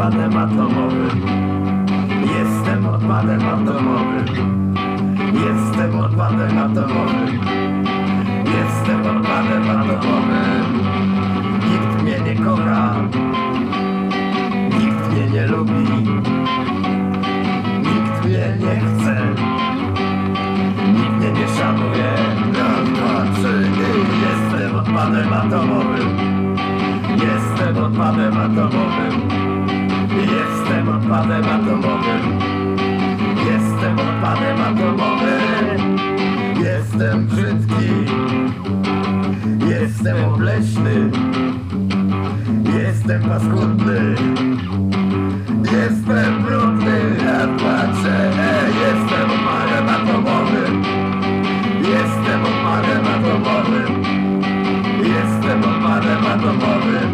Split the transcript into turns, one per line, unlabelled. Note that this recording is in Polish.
odpadem atomowym. Jestem odpadem atomowym. Jestem odpadem atomowym. Jestem odpadem atomowym. Nikt mnie nie kocha. Nikt mnie nie lubi. Nikt mnie nie chce. Nikt mnie nie szanuje. Raz, dwa, trzy. Jestem odpadem atomowym. Jestem odpadem atomowym. Jestem odpadem atomowym. Jestem odpadem atomowym. Jestem brzydki. Jestem obleśny. Jestem paskudny. Jestem brudny. Ja patrzę. Ej, jestem odpadem atomowym. Jestem odpadem atomowym. Jestem odpadem atomowym.